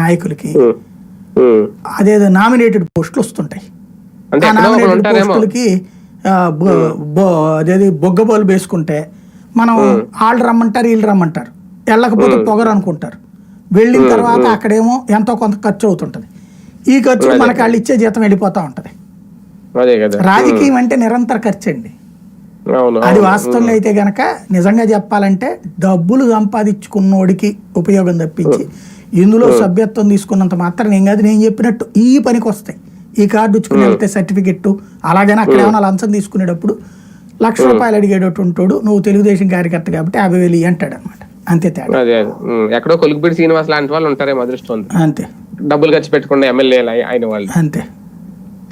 నాయకులకి. అదేదో నామినేటెడ్ పోస్టులు వస్తుంటాయి. ఆ నామినేటెడ్ పోస్టులకి అదేది బొగ్గబోలు వేసుకుంటే మనం వాళ్ళు రమ్మంటారు వీళ్ళు రమ్మంటారు. వెళ్ళకపోతే పొగరు అనుకుంటారు. వెళ్ళిన తర్వాత అక్కడేమో ఎంతో కొంత ఖర్చు అవుతుంటది. ఈ ఖర్చు మనకి వాళ్ళు ఇచ్చే జీతం వెళ్ళిపోతా ఉంటది. రాజకీయం అంటే నిరంతర ఖర్చు అండి. అది. వాస్తవంగా అయితే గనక నిజంగా చెప్పాలంటే డబ్బులు సంపాదించుకున్నోడికి ఉపయోగం తప్పించి ఇందులో సభ్యత్వం తీసుకున్నంత మాత్రం నేను కాదు నేను చెప్పినట్టు ఈ పనికి వస్తాయి. ఈ కార్డు ఇచ్చుకుని వెళ్తే సర్టిఫికెట్ అలాగని అక్కడ ఏమైనా లంచం తీసుకునేటప్పుడు లక్ష రూపాయలు అడిగేటట్టుంటాడు నువ్వు తెలుగుదేశం కార్యకర్త కాబట్టి యాభై వేలు అంటాడు అనమాట అంతే తేడా. ఎక్కడో కొలుగుబిడి శ్రీనివాస్ లాంటి వాళ్ళు ఉంటారేమో అదృష్టం. అంతే. డబ్బులు ఖర్చు పెట్టకుండా ఎమ్మెల్యేలు అయి- అయిన వాళ్ళు. అంతే.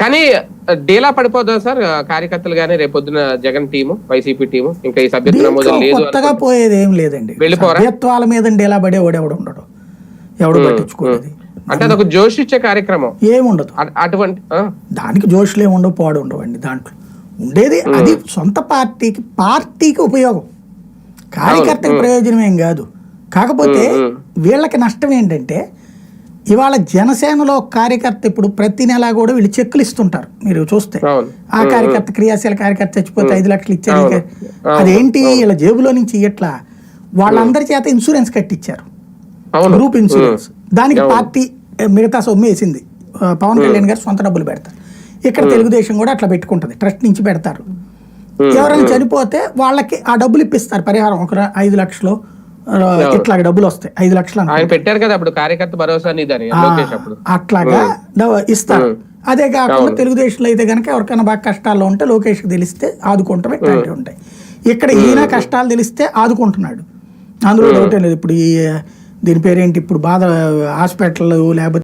కానీ డేలా పడిపోదా సార్? కార్యకర్తలు గానీ రేపొద్దున జగన్ టీము వైసీపీ టీము ఇంకా ఈ సభ్యత్వ నమోదు లేదు కొత్తగా పోయేది ఏం లేదండి. వెళ్ళిపోరా? మీద ఎలా పడేవాడు ఎవడు ఉండడు. ఎవడు పట్టించుకోలేదు. అంటే అదొక జోష్ ఇచ్చే కార్యక్రమం. ఏముండదు. అటువంటి దానికి జోష్లే ఉండవు పాడు ఉండవండి దాంట్లో. ఉండేది అది సొంత పార్టీకి పార్టీకి ఉపయోగం. కార్యకర్తకి ప్రయోజనం ఏం కాదు. కాకపోతే వీళ్ళకి నష్టం ఏంటంటే ఇవాళ జనసేనలో కార్యకర్త ఇప్పుడు ప్రతి నెల కూడా వీళ్ళు చెక్కులు ఇస్తుంటారు. మీరు చూస్తే. ఆ కార్యకర్త క్రియాశీల కార్యకర్త చచ్చిపోతే ఐదు లక్షలు ఇచ్చారు అదేంటి వీళ్ళ జేబులో నుంచి ఇట్లా వాళ్ళందరి చేత ఇన్సూరెన్స్ కట్టించారు గ్రూప్ ఇన్సూరెన్స్ దానికి పార్టీ మిగతా సొమ్ము వేసింది. పవన్ కళ్యాణ్ గారు సొంత డబ్బులు పెడతారు. ఇక్కడ తెలుగుదేశం కూడా అట్లా పెట్టుకుంటది. ట్రస్ట్ నుంచి పెడతారు. ఎవరైనా చనిపోతే వాళ్ళకి ఆ డబ్బులు ఇప్పిస్తారు. పరిహారం ఒక ఐదు లక్షలు ఇట్లా డబ్బులు వస్తాయి. ఐదు లక్షలు. ఆయన పెట్టారు కదా అప్పుడు కార్యకర్త భరోసా లోకేష్ అట్లాగా ఇస్తారు. అదే కాకుండా తెలుగుదేశంలో అయితే కనుక ఎవరికైనా బాగా కష్టాల్లో ఉంటే లోకేష్కి తెలిస్తే ఆదుకుంటాం ఇట్లాంటివి ఉంటాయి. ఇక్కడ ఈయన కష్టాలు తెలిస్తే ఆదుకుంటున్నాడు. అందులో డౌటే లేదు. ఇప్పుడు ఈ దీని పేరేంటి? ఇప్పుడు బాధ హాస్పిటల్ లేకపోతే